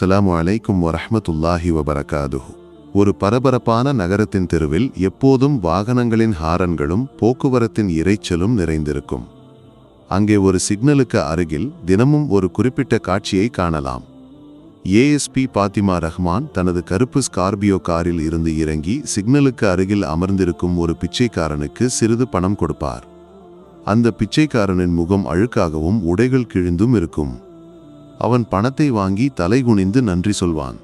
அஸ்ஸலாமு அலைக்கும் வரஹமத்துல்லாஹி வபரகாதுஹு. ஒரு பரபரப்பான நகரத்தின் தெருவில் எப்போதும் வாகனங்களின் ஹாரன்களும் போக்குவரத்தின் இரைச்சலும் நிறைந்திருக்கும். அங்கே ஒரு சிக்னலுக்கு அருகில் தினமும் ஒரு குறிப்பிட்ட காட்சியை காணலாம். ஏஎஸ்பி பாத்திமா ரஹ்மான் தனது கருப்பு ஸ்கார்பியோ காரில் இருந்து இறங்கி சிக்னலுக்கு அருகில் அமர்ந்திருக்கும் ஒரு பிச்சைக்காரனுக்கு சிறிது பணம் கொடுப்பார். அந்த பிச்சைக்காரனின் முகம் அழுக்காகவும் உடைகள் கிழிந்தும் இருக்கும். அவன் பணத்தை வாங்கி தலைகுனிந்து நன்றி சொல்வான்.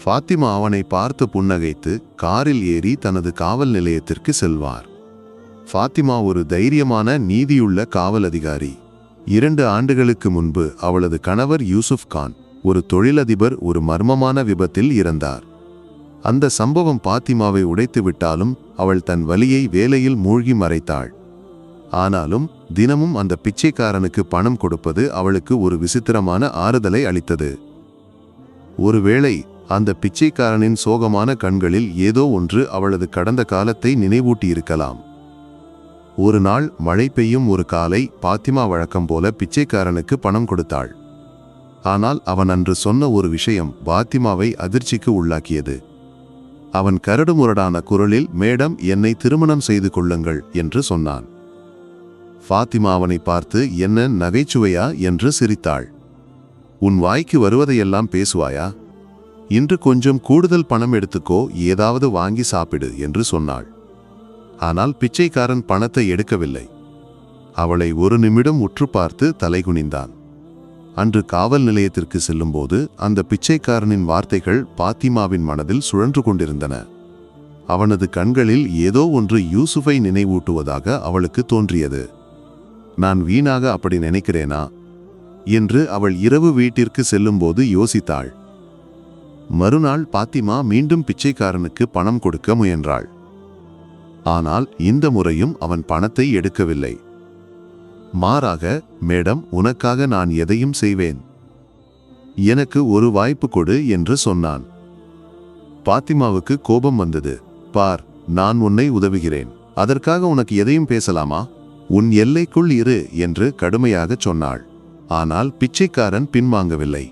ஃபாத்திமா அவனை பார்த்து புன்னகைத்து காரில் ஏறி தனது காவல் நிலையத்திற்கு செல்வார். ஃபாத்திமா ஒரு தைரியமான நீதியுள்ள காவல் அதிகாரி. இரண்டு ஆண்டுகளுக்கு முன்பு அவளது கணவர் யூசுப் கான் ஒரு தொழிலதிபர் ஒரு மர்மமான விபத்தில் இறந்தார். அந்த சம்பவம் பாத்திமாவை உடைத்து விட்டாலும் அவள் தன் வலியை வேலையில் மூழ்கி மறைத்தாள். ஆனாலும் தினமும் அந்த பிச்சைக்காரனுக்கு பணம் கொடுப்பது அவளுக்கு ஒரு விசித்திரமான ஆறுதலை அளித்தது. ஒருவேளை அந்த பிச்சைக்காரனின் சோகமான கண்களில் ஏதோ ஒன்று அவளது கடந்த காலத்தை நினைவூட்டியிருக்கலாம். ஒரு நாள் மழை பெய்யும் ஒரு காலை பாத்திமா வழக்கம் போல பிச்சைக்காரனுக்கு பணம் கொடுத்தாள். ஆனால் அவன் அன்று சொன்ன ஒரு விஷயம் பாத்திமாவை அதிர்ச்சிக்கு உள்ளாக்கியது. அவன் கரடுமுரடான குரலில் மேடம் என்னை திருமணம் செய்து கொள்ளுங்கள் என்று சொன்னான். ஃபாத்திமா அவனை பார்த்து என்ன நகைச்சுவையா? என்று சிரித்தாள். உன் வாய்க்கு வருவதையெல்லாம் பேசுவாயா? இன்று கொஞ்சம் கூடுதல் பணம் எடுத்துக்கோ ஏதாவது வாங்கி சாப்பிடு என்று சொன்னாள். ஆனால் பிச்சைக்காரன் பணத்தை எடுக்கவில்லை. அவளை ஒரு நிமிடம் உற்று பார்த்து தலைகுனிந்தான் அன்று காவல் நிலையத்திற்கு செல்லும்போது அந்த பிச்சைக்காரனின் வார்த்தைகள் பாத்திமாவின் மனதில் சுழன்று கொண்டிருந்தன. அவனது கண்களில் ஏதோ ஒன்று யூசுஃபை நினைவூட்டுவதாக அவளுக்கு தோன்றியது. நான் வீணாக அப்படி நினைக்கிறேனா? என்று அவள் இரவு வீட்டிற்கு செல்லும்போது யோசித்தாள். மறுநாள் பாத்திமா மீண்டும் பிச்சைக்காரனுக்கு பணம் கொடுக்க முயன்றாள். ஆனால் இந்த முறையும் அவன் பணத்தை எடுக்கவில்லை. மாறாக மேடம் உனக்காக நான் எதையும் செய்வேன். எனக்கு ஒரு வாய்ப்பு கொடு என்று சொன்னான். பாத்திமாவுக்கு கோபம் வந்தது. பார் நான் உன்னை உதவுகிறேன். அதற்காக உனக்கு எதையும் பேசலாமா? உன் எல்லைக்குள் இரு என்று கடுமையாகச் சொன்னாள். ஆனால் பிச்சைக்காரன் பின்வாங்கவில்லை.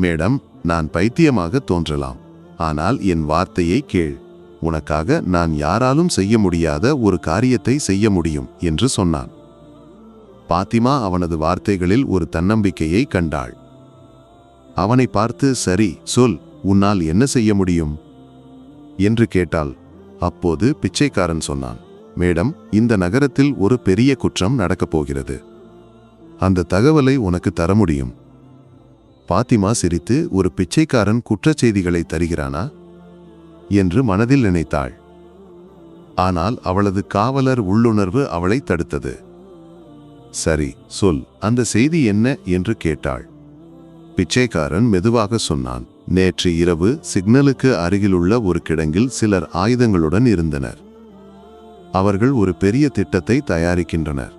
மேடம் நான் பைத்தியமாக தோன்றலாம். ஆனால் என் வார்த்தையை கேள். உனக்காக நான் யாராலும் செய்ய முடியாத ஒரு காரியத்தை செய்ய முடியும் என்று சொன்னான். பாத்திமா அவனது வார்த்தைகளில் ஒரு தன்னம்பிக்கையை கண்டாள். அவனை பார்த்து சரி சொல் உன்னால் என்ன செய்ய முடியும்? என்று கேட்டாள். அப்போது பிச்சைக்காரன் சொன்னான். மேடம் இந்த நகரத்தில் ஒரு பெரிய குற்றம் நடக்கப் போகிறது. அந்த தகவலை உனக்கு தர முடியும். பாத்திமா சிரித்து ஒரு பிச்சைக்காரன் குற்றச்செய்திகளை தருகிறானா? என்று மனதில் நினைத்தாள். ஆனால் அவளது காவலர் உள்ளுணர்வு அவளை தடுத்தது. சரி சொல் அந்த செய்தி என்ன? என்று கேட்டாள். பிச்சைக்காரன் மெதுவாக சொன்னான் நேற்று இரவு சிக்னலுக்கு அருகிலுள்ள ஒரு கிடங்கில் சிலர் ஆயுதங்களுடன் இருந்தனர். அவர்கள் ஒரு பெரிய திட்டத்தை தயாரிக்கின்றனர்.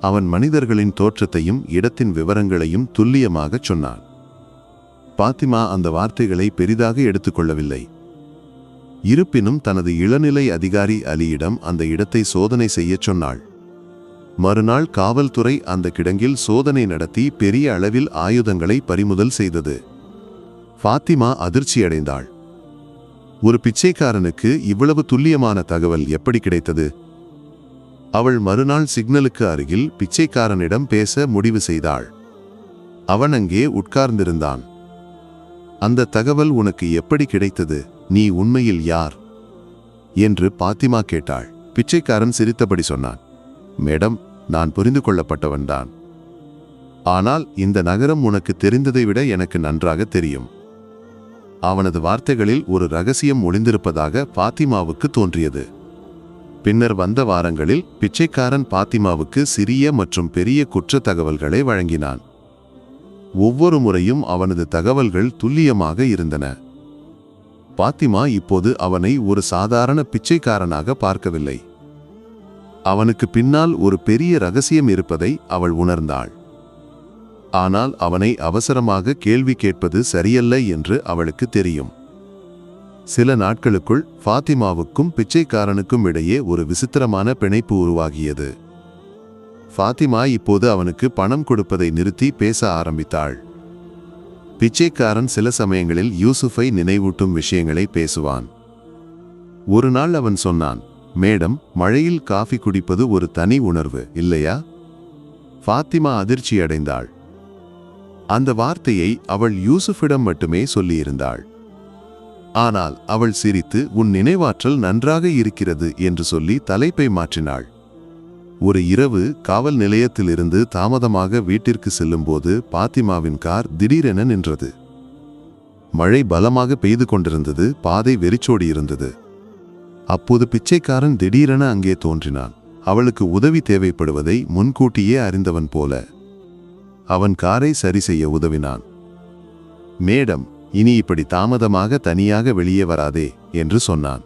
அவன் மனிதர்களின் தோற்றத்தையும் இடத்தின் விவரங்களையும் துல்லியமாகச் சொன்னான். பாத்திமா அந்த வார்த்தைகளை பெரிதாக எடுத்துக்கொள்ளவில்லை இருப்பினும் தனது இளநிலை அதிகாரி அலியிடம் அந்த இடத்தை சோதனை செய்யச் சொன்னாள். மறுநாள் காவல்துறை அந்த கிடங்கில் சோதனை நடத்தி பெரிய அளவில் ஆயுதங்களை பறிமுதல் செய்தது. ஃபாத்திமா அதிர்ச்சியடைந்தாள். ஒரு பிச்சைக்காரனுக்கு இவ்வளவு துல்லியமான தகவல் எப்படி கிடைத்தது? அவள் மறுநாள் சிக்னலுக்கு அருகில் பிச்சைக்காரனிடம் பேச முடிவு செய்தாள். அவன் அங்கே உட்கார்ந்திருந்தான். அந்த தகவல் உனக்கு எப்படி கிடைத்தது? நீ உண்மையில் யார்? என்று பாத்திமா கேட்டாள். பிச்சைக்காரன் சிரித்தபடி சொன்னான். மேடம் நான் புரிந்து கொள்ளப்பட்டவன்தான். ஆனால் இந்த நகரம் உனக்கு தெரிந்ததை விட எனக்கு நன்றாக தெரியும். அவனது வார்த்தைகளில் ஒரு ரகசியம் ஒளிந்திருப்பதாக பாத்திமாவுக்கு தோன்றியது. பின்னர் வந்த வாரங்களில் பிச்சைக்காரன் பாத்திமாவுக்கு சிறிய மற்றும் பெரிய குற்ற தகவல்களை வழங்கினான். ஒவ்வொரு முறையும் அவனது தகவல்கள் துல்லியமாக இருந்தன. பாத்திமா இப்போது அவனை ஒரு சாதாரண பிச்சைக்காரனாக பார்க்கவில்லை. அவனுக்கு பின்னால் ஒரு பெரிய ரகசியம் இருப்பதை அவள் உணர்ந்தாள். ஆனால் அவனை அவசரமாக கேள்வி கேட்பது சரியல்ல என்று அவளுக்கு தெரியும். சில நாட்களுக்குள் ஃபாத்திமாவுக்கும் பிச்சைக்காரனுக்கும் இடையே ஒரு விசித்திரமான பிணைப்பு உருவாகியது. ஃபாத்திமா இப்போது அவனுக்கு பணம் கொடுப்பதை நிறுத்தி பேச ஆரம்பித்தாள். பிச்சைக்காரன் சில சமயங்களில் யூசுஃபை நினைவூட்டும் விஷயங்களை பேசுவான். ஒரு நாள் அவன் சொன்னான் மேடம் மழையில் காஃபி குடிப்பது ஒரு தனி உணர்வு இல்லையா? ஃபாத்திமா அதிர்ச்சி அடைந்தாள் அந்த வார்த்தையை அவள் யூசுஃபிடம் மட்டுமே சொல்லியிருந்தாள். ஆனால் அவள் சிரித்து உன் நினைவாற்றல் நன்றாக இருக்கிறது என்று சொல்லி தலைப்பை மாற்றினாள். ஒரு இரவு காவல் நிலையத்திலிருந்து தாமதமாக வீட்டிற்கு செல்லும்போது பாத்திமாவின் கார் திடீரென நின்றது. மழை பலமாக பெய்து கொண்டிருந்தது பாதை வெறிச்சோடி இருந்தது. அப்போது பிச்சைக்காரன் திடீரென அங்கே தோன்றினான். அவளுக்கு உதவி தேவைப்படுவதை முன்கூட்டியே அறிந்தவன் போல அவன் காரை சரி செய்ய உதவினான். மேடம் இனி இப்படி தாமதமாக தனியாக வெளியே வராதே என்று சொன்னான்.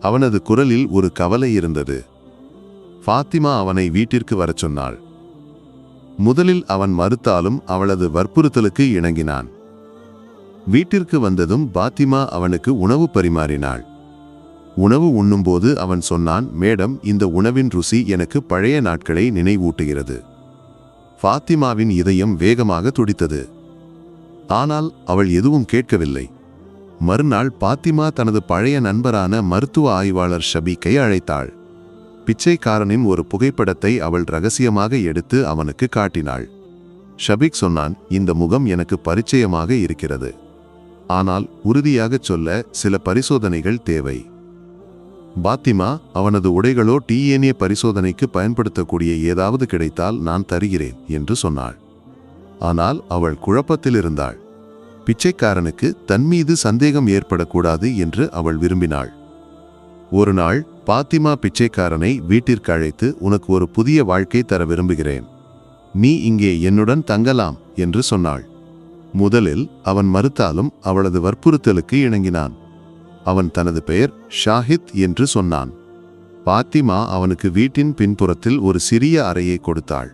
அவனது குரலில் ஒரு கவலை இருந்தது. ஃபாத்திமா அவனை வீட்டிற்கு வரச் சொன்னாள். முதலில் அவன் மறுத்தாலும் அவளது வற்புறுத்தலுக்கு இணங்கினான். வீட்டிற்கு வந்ததும் பாத்திமா அவனுக்கு உணவு பரிமாறினாள். உணவு உண்ணும்போது அவன் சொன்னான் மேடம் இந்த உணவின் ருசி எனக்கு பழைய நாட்களை நினைவூட்டுகிறது. ஃபாத்திமாவின் இதயம் வேகமாக துடித்தது. ஆனால் அவள் எதுவும் கேட்கவில்லை. மறுநாள் பாத்திமா தனது பழைய நண்பரான மருத்துவ ஆய்வாளர் ஷபீக்கை அழைத்தாள். பிச்சைக்காரனின் ஒரு புகைப்படத்தை அவள் ரகசியமாக எடுத்து அவனுக்கு காட்டினாள். ஷபீக் சொன்னான் இந்த முகம் எனக்கு பரிச்சயமாக இருக்கிறது. ஆனால் உறுதியாகச் சொல்ல சில பரிசோதனைகள் தேவை. பாத்திமா அவனது உடைகளோ டிஎன்ஏ பரிசோதனைக்கு பயன்படுத்தக்கூடிய ஏதாவது கிடைத்தால் நான் தருகிறேன் என்று சொன்னாள். ஆனால் அவள் குழப்பத்தில் இருந்தாள். பிச்சைக்காரனுக்கு தன் மீது சந்தேகம் ஏற்படக்கூடாது என்று அவள் விரும்பினாள். ஒரு நாள் பாத்திமா பிச்சைக்காரனை வீட்டிற்கு அழைத்து உனக்கு ஒரு புதிய வாழ்க்கை தர விரும்புகிறேன். நீ இங்கே என்னுடன் தங்கலாம் என்று சொன்னாள். முதலில் அவன் மறுத்தாலும் அவளது வற்புறுத்தலுக்கு இணங்கினான். அவன் தனது பெயர் ஷாஹித் என்று சொன்னான். பாத்திமா அவனுக்கு வீட்டின் பின்புறத்தில் ஒரு சிறிய அறையை கொடுத்தாள்.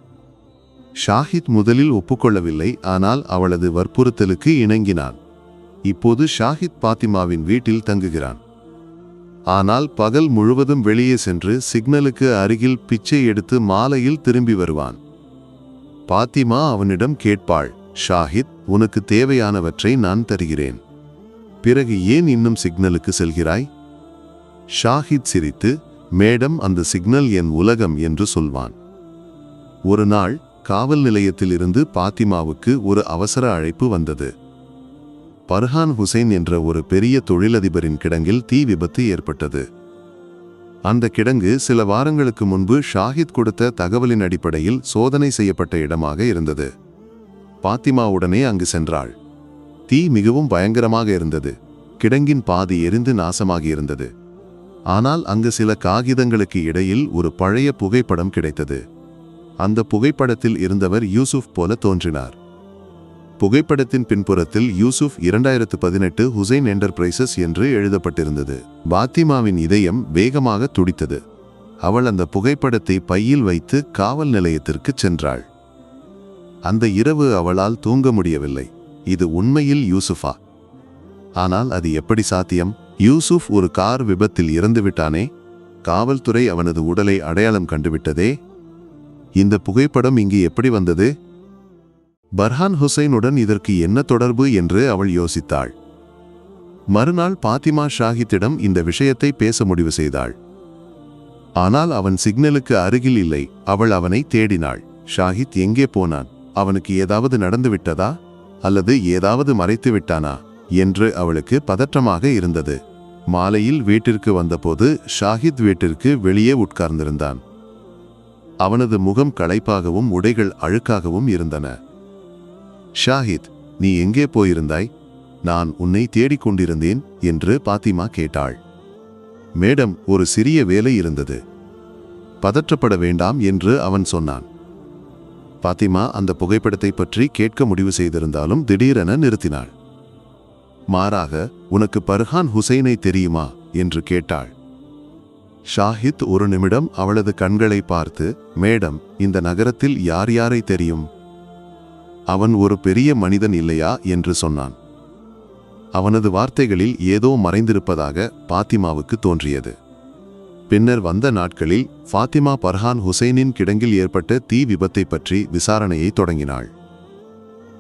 ஷாஹித் முதலில் ஒப்புக்கொள்ளவில்லை ஆனால் அவளது வற்புறுத்தலுக்கு இணங்கினான். இப்போது ஷாஹித் பாத்திமாவின் வீட்டில் தங்குகிறான். ஆனால் பகல் முழுவதும் வெளியே சென்று சிக்னலுக்கு அருகில் பிச்சை எடுத்து மாலையில் திரும்பி வருவான். பாத்திமா அவனிடம் கேட்பாள் ஷாஹித் உனக்கு தேவையானவற்றை நான் தருகிறேன். பிறகு ஏன் இன்னும் சிக்னலுக்கு செல்கிறாய்? ஷாஹித் சிரித்து மேடம் அந்த சிக்னல் என் உலகம் என்று சொல்வான். ஒரு நாள் காவல் நிலையத்திலிருந்து பாத்திமாவுக்கு ஒரு அவசர அழைப்பு வந்தது. பர்ஹான் ஹுசைன் என்ற ஒரு பெரிய தொழிலதிபரின் கிடங்கில் தீ விபத்து ஏற்பட்டது. அந்த கிடங்கு சில வாரங்களுக்கு முன்பு ஷாஹித் கொடுத்த தகவலின் அடிப்படையில் சோதனை செய்யப்பட்ட இடமாக இருந்தது. பாத்திமா உடனே அங்கு சென்றாள். தீ மிகவும் பயங்கரமாக இருந்தது. கிடங்கின் பாதி எரிந்து நாசமாகி இருந்தது. ஆனால் அங்கு சில காகிதங்களுக்கு இடையில் ஒரு பழைய புகைப்படம் கிடைத்தது. அந்த புகைப்படத்தில் இருந்தவர் யூசுப் போல தோன்றினார். புகைப்படத்தின் பின்புறத்தில் யூசுப் இரண்டாயிரத்து பதினெட்டு ஹுசைன் என்டர்பிரைசஸ் என்று எழுதப்பட்டிருந்தது. பாத்திமாவின் இதயம் வேகமாக துடித்தது. அவள் அந்த புகைப்படத்தை பையில் வைத்து காவல் நிலையத்திற்கு சென்றாள். அந்த இரவு அவளால் தூங்க முடியவில்லை. இது உண்மையில் யூசுஃபா. ஆனால் அது எப்படி சாத்தியம்? யூசுப் ஒரு கார் விபத்தில் இறந்துவிட்டானே? காவல்துறை அவனது உடலை அடையாளம் கண்டுவிட்டதே? இந்த புகைப்படம் இங்கு எப்படி வந்தது? பர்ஹான் ஹுசைனுடன் இதற்கு என்ன தொடர்பு என்று அவள் யோசித்தாள். மறுநாள் பாத்திமா ஷாஹித்திடம் இந்த விஷயத்தை பேச முடிவு செய்தாள். ஆனால் அவன் சிக்னலுக்கு அருகில் இல்லை. அவள் அவனை தேடினாள். ஷாஹித் எங்கே போனான்? அவனுக்கு ஏதாவது நடந்துவிட்டதா? அல்லது ஏதாவது மறைத்து விட்டானா என்று அவளுக்கு பதற்றமாக இருந்தது. மாலையில் வீட்டிற்கு வந்தபோது ஷாஹித் வீட்டிற்கு வெளியே உட்கார்ந்திருந்தான். அவனது முகம் களைப்பாகவும் உடைகள் அழுக்காகவும் இருந்தன. ஷாஹித் நீ எங்கே போயிருந்தாய்? நான் உன்னை தேடிக் கொண்டிருந்தேன் என்று பாத்திமா கேட்டாள். மேடம் ஒரு சிறிய வேலை இருந்தது. பதற்றப்பட வேண்டாம் என்று அவன் சொன்னான். பாத்திமா அந்த புகைப்படத்தை பற்றி கேட்க முடிவு செய்திருந்தாலும் திடீரென நிறுத்தினாள். மாறாக உனக்கு பர்ஹான் ஹுசைனை தெரியுமா? என்று கேட்டாள். ஷாஹித் ஒரு நிமிடம் அவளது கண்களை பார்த்து மேடம் இந்த நகரத்தில் யார் யாரை தெரியும்? அவன் ஒரு பெரிய மனிதன் இல்லையா? என்று சொன்னான். அவனது வார்த்தைகளில் ஏதோ மறைந்திருப்பதாக பாத்திமாவுக்கு தோன்றியது. பின்னர் வந்த நாட்களில் ஃபாத்திமா பர்ஹான் ஹுசைனின் கிடங்கில் ஏற்பட்ட தீ விபத்தை பற்றி விசாரணையை தொடங்கினாள்.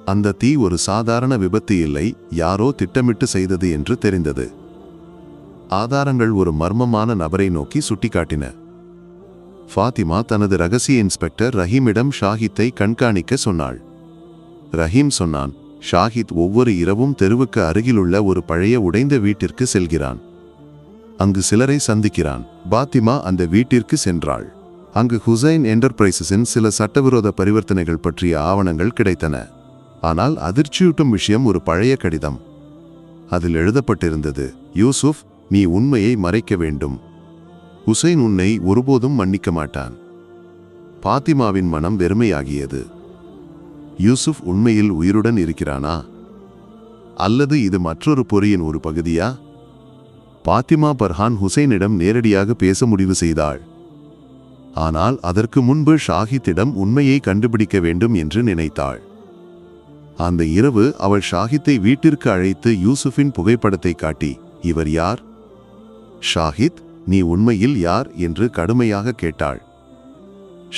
அந்த தீ ஒரு சாதாரண விபத்து இல்லை யாரோ திட்டமிட்டு செய்தது என்று தெரிந்தது. ஆதாரங்கள் ஒரு மர்மமான நபரை நோக்கி சுட்டிக்காட்டின. ஃபாத்திமா தனது ரகசிய இன்ஸ்பெக்டர் ரஹீமிடம் ஷாஹித்தை கண்காணிக்க சொன்னாள். ரஹீம் சொன்னான் ஷாஹித் ஒவ்வொரு இரவும் தெருவுக்கு அருகிலுள்ள ஒரு பழைய உடைந்த வீட்டிற்கு செல்கிறான். அங்கு சிலரை சந்திக்கிறான். பாத்திமா அந்த வீட்டிற்கு சென்றாள். அங்கு ஹுசைன் என்டர்பிரைசஸின் சில சட்டவிரோத பரிவர்த்தனைகள் பற்றிய ஆவணங்கள் கிடைத்தன. ஆனால் அதிர்ச்சியூட்டும் விஷயம் ஒரு பழைய கடிதம். அதில் எழுதப்பட்டிருந்தது யூசுப் நீ உண்மையை மறைக்க வேண்டும். ஹுசைன் உன்னை ஒருபோதும் மன்னிக்க மாட்டான். பாத்திமாவின் மனம் வெறுமையாகியது. யூசுப் உண்மையில் உயிருடன் இருக்கிறானா? அல்லது இது மற்றொரு பொறியின் ஒரு பகுதியா? பாத்திமா பர்ஹான் ஹுசைனிடம் நேரடியாக பேச முடிவு செய்தாள். ஆனால் அதற்கு முன்பு ஷாஹித்திடம் உண்மையை கண்டுபிடிக்க வேண்டும் என்று நினைத்தாள். அந்த இரவு அவள் ஷாஹித்தை வீட்டிற்கு அழைத்து யூசுஃபின் புகைப்படத்தை காட்டி இவர் யார்? ஷாஹித் நீ உண்மையில் யார்? என்று கடுமையாக கேட்டாள்.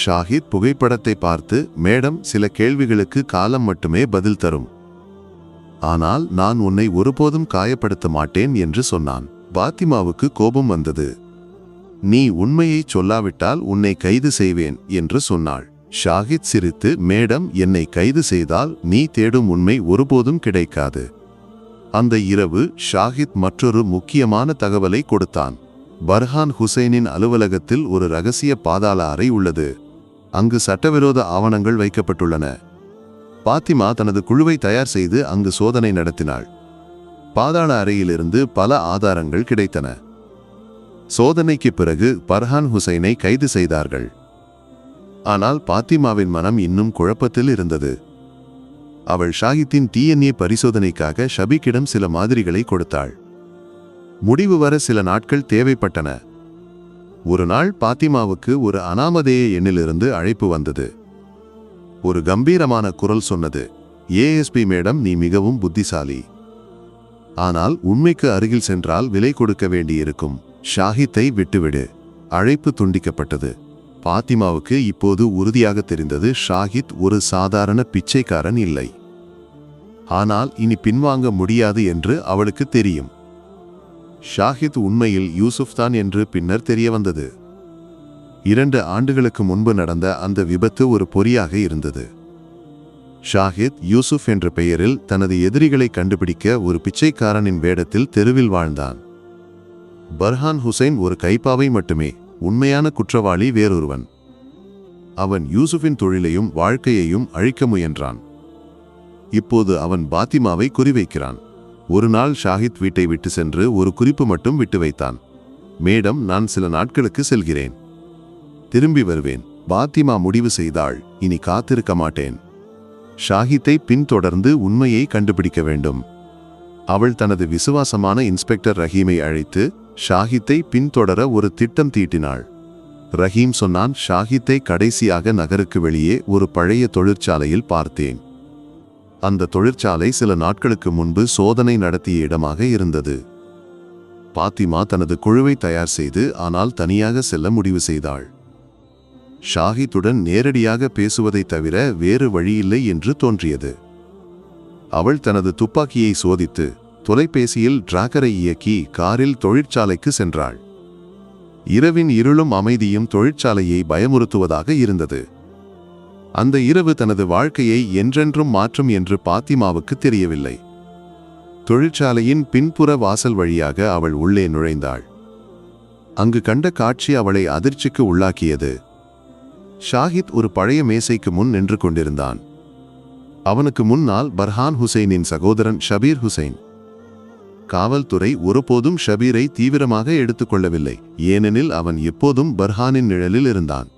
ஷாஹித் புகைப்படத்தை பார்த்து மேடம் சில கேள்விகளுக்கு காலம் மட்டுமே பதில் தரும். ஆனால் நான் உன்னை ஒருபோதும் காயப்படுத்த மாட்டேன் என்று சொன்னான். பாத்திமாவுக்கு கோபம் வந்தது. நீ உண்மையை சொல்லாவிட்டால் உன்னை கைது செய்வேன் என்று சொன்னாள். ஷாஹித் சிரித்து மேடம் என்னை கைது செய்தால் நீ தேடும் உண்மை ஒருபோதும் கிடைக்காது. அந்த இரவு ஷாஹித் மற்றொரு முக்கியமான தகவலை கொடுத்தான். பர்ஹான் ஹுசைனின் அலுவலகத்தில் ஒரு ரகசிய பாதாள அறை உள்ளது. அங்கு சட்டவிரோத ஆவணங்கள் வைக்கப்பட்டுள்ளன. பாத்திமா தனது குழுவை தயார் செய்து அங்கு சோதனை நடத்தினாள். பாதாள அறையிலிருந்து பல ஆதாரங்கள் கிடைத்தன. சோதனைக்கு பிறகு பர்ஹான் ஹுசைனை கைது செய்தார்கள். ஆனால் பாத்திமாவின் மனம் இன்னும் குழப்பத்தில் இருந்தது. அவள் ஷாஹித்தின் டிஎன்ஏ பரிசோதனைக்காக ஷபிக்கிடம் சில மாதிரிகளை கொடுத்தாள். முடிவு வர சில நாட்கள் தேவைப்பட்டன. ஒரு நாள் பாத்திமாவுக்கு ஒரு அனாமதேய எண்ணிலிருந்து அழைப்பு வந்தது. ஒரு கம்பீரமான குரல் சொன்னது ஏஎஸ்பி மேடம் நீ மிகவும் புத்திசாலி. ஆனால் உண்மைக்கு அருகில் சென்றால் விலை கொடுக்க வேண்டியிருக்கும். ஷாஹித்தை விட்டுவிடு. அழைப்பு துண்டிக்கப்பட்டது. பாத்திமாவுக்கு இப்போது உறுதியாக தெரிந்தது ஷாஹித் ஒரு சாதாரண பிச்சைக்காரன் இல்லை. ஆனால் இனி பின்வாங்க முடியாது என்று அவளுக்கு தெரியும். ஷாஹித் உண்மையில் யூசுப் தான் என்று பின்னர் தெரிய வந்தது. இரண்டு ஆண்டுகளுக்கு முன்பு நடந்த அந்த விபத்து ஒரு பொறியாக இருந்தது. ஷாஹித் யூசுப் என்ற பெயரில் தனது எதிரிகளை கண்டுபிடிக்க ஒரு பிச்சைக்காரனின் வேடத்தில் தெருவில் வாழ்ந்தான். பர்ஹான் ஹுசைன் ஒரு கைப்பாவை மட்டுமே உண்மையான குற்றவாளி வேறொருவன். அவன் யூசுஃபின் தொழிலையும் வாழ்க்கையையும் அழிக்க முயன்றான். இப்போது அவன் பாத்திமாவை குறிவைக்கிறான். ஒரு நாள் ஷாஹித் வீட்டை விட்டு சென்று ஒரு குறிப்பு மட்டும் விட்டு வைத்தான். மேடம் நான் சில நாட்களுக்கு செல்கிறேன். திரும்பி வருவேன். பாத்திமா முடிவு செய்தாள் இனி காத்திருக்க மாட்டேன். ஷாஹித்தை பின்தொடர்ந்து உண்மையை கண்டுபிடிக்க வேண்டும். அவள் தனது விசுவாசமான இன்ஸ்பெக்டர் ரஹீமை அழைத்து ஷாஹித்தை பின்தொடர ஒரு திட்டம் தீட்டினாள். ரஹீம் சொன்னான் ஷாஹித்தை கடைசியாக நகருக்கு வெளியே ஒரு பழைய தொழிற்சாலையில் பார்த்தேன். அந்த தொழிற்சாலை சில நாட்களுக்கு முன்பு சோதனை நடத்திய இடமாக இருந்தது. பாத்திமா தனது குழுவை தயார் செய்து ஆனால் தனியாக செல்ல முடிவு செய்தாள். ஷாஹித்துடன் நேரடியாக பேசுவதைத் தவிர வேறு வழியில்லை என்று தோன்றியது. அவள் தனது துப்பாக்கியை சோதித்து தொலைபேசியில் டிராக்கரை இயக்கி காரில் தொழிற்சாலைக்கு சென்றாள். இரவின் இருளும் அமைதியும் தொழிற்சாலையை பயமுறுத்துவதாக இருந்தது. அந்த இரவு தனது வாழ்க்கையை என்றென்றும் மாற்றும் என்று பாத்திமாவுக்கு தெரியவில்லை. தொழிற்சாலையின் பின்புற வாசல் வழியாக அவள் உள்ளே நுழைந்தாள். அங்கு கண்ட காட்சி அவளை அதிர்ச்சிக்கு உள்ளாக்கியது. ஷாஹித் ஒரு பழைய மேசைக்கு முன் நின்று கொண்டிருந்தான். அவனுக்கு முன்னால் பர்ஹான் ஹுசைனின் சகோதரன் ஷபீர் ஹுசைன். காவல்துறை ஒருபோதும் ஷபீரை தீவிரமாக எடுத்துக்கொள்ளவில்லை ஏனெனில் அவன் எப்போதும் பர்ஹானின் நிழலில் இருந்தான்.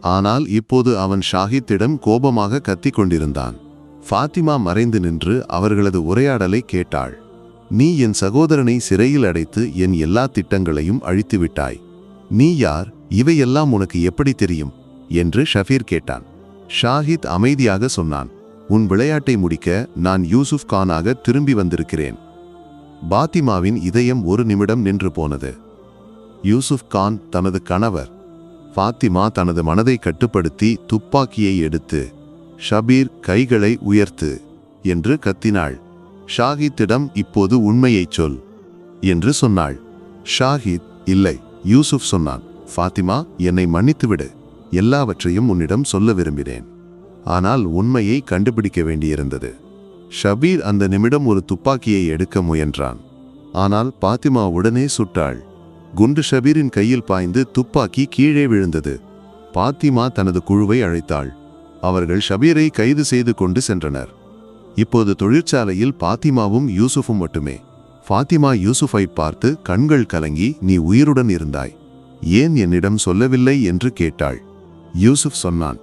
ஆனால் இப்போது அவன் ஷாஹித்திடம் கோபமாக கத்திக் கொண்டிருந்தான். ஃபாத்திமா மறைந்து நின்று அவர்களது உரையாடலை கேட்டாள். நீ என் சகோதரனை சிறையில் அடைத்து என் எல்லா திட்டங்களையும் அழித்து விட்டாய் நீ யார்? இவையெல்லாம் உனக்கு எப்படி தெரியும்? என்று ஷஃபீர் கேட்டான். ஷாஹித் அமைதியாக சொன்னான். உன் விளையாட்டை முடிக்க நான் யூசுப் கானாக திரும்பி வந்திருக்கிறேன். பாத்திமாவின் இதயம் ஒரு நிமிடம் நின்று போனது. யூசுப் கான் தனது கணவர். ஃபாத்திமா தனது மனதை கட்டுப்படுத்தி துப்பாக்கியை எடுத்து ஷபீர் கைகளை உயர்த்து என்று கத்தினாள். ஷாஹித்திடம் இப்போது உண்மையைச் சொல் என்று சொன்னாள். ஷாஹித் இல்லை யூசுப் சொன்னான். ஃபாத்திமா என்னை மன்னித்துவிடு. எல்லாவற்றையும் உன்னிடம் சொல்ல விரும்பினேன். ஆனால் உண்மையை கண்டுபிடிக்க வேண்டியிருந்தது. ஷபீர் அந்த நிமிடம் ஒரு துப்பாக்கியை எடுக்க முயன்றான். ஆனால் பாத்திமா உடனே சுட்டாள். குண்டு ஷபீரின் கையில் பாய்ந்து துப்பாக்கி கீழே விழுந்தது. பாத்திமா தனது குழுவை அழைத்தாள். அவர்கள் ஷபீரை கைது செய்து கொண்டு சென்றனர். இப்போது தொழிற்சாலையில் பாத்திமாவும் யூசுஃபும் மட்டுமே. ஃபாத்திமா யூசுஃபை பார்த்து கண்கள் கலங்கி நீ உயிருடன் இருந்தாய். ஏன் என்னிடம் சொல்லவில்லை என்று கேட்டாள். யூசுப் சொன்னான்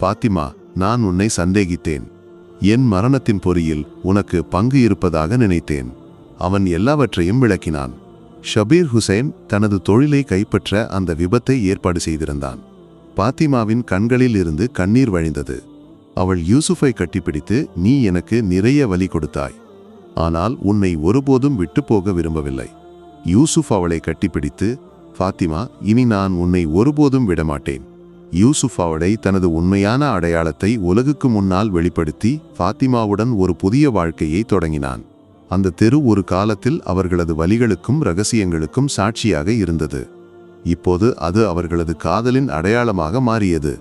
பாத்திமா நான் உன்னை சந்தேகித்தேன். என் மரணத்தின் பொறியில் உனக்கு பங்கு இருப்பதாக நினைத்தேன். அவன் எல்லாவற்றையும் விளக்கினான். ஷபீர் ஹுசைன் தனது தொழிலை கைப்பற்ற அந்த விபத்தை ஏற்பாடு செய்திருந்தான். பாத்திமாவின் கண்களில் இருந்து கண்ணீர் வழிந்தது. அவள் யூசுஃபை கட்டிப்பிடித்து நீ எனக்கு நிறைய வலி கொடுத்தாய். ஆனால் உன்னை ஒருபோதும் விட்டுப்போக விரும்பவில்லை. யூசுஃப் அவளை கட்டிப்பிடித்து ஃபாத்திமா இனி நான் உன்னை ஒருபோதும் விடமாட்டேன். யூசுப் அவளை தனது உண்மையான அடையாளத்தை உலகுக்கு முன்னால் வெளிப்படுத்தி ஃபாத்திமாவுடன் ஒரு புதிய வாழ்க்கையை தொடங்கினான். அந்த தெரு ஒரு காலத்தில் அவர்களது வலிகளுக்கும் ரகசியங்களுக்கும் சாட்சியாக இருந்தது. இப்போது அது அவர்களது காதலின் அடையாளமாக மாறியது.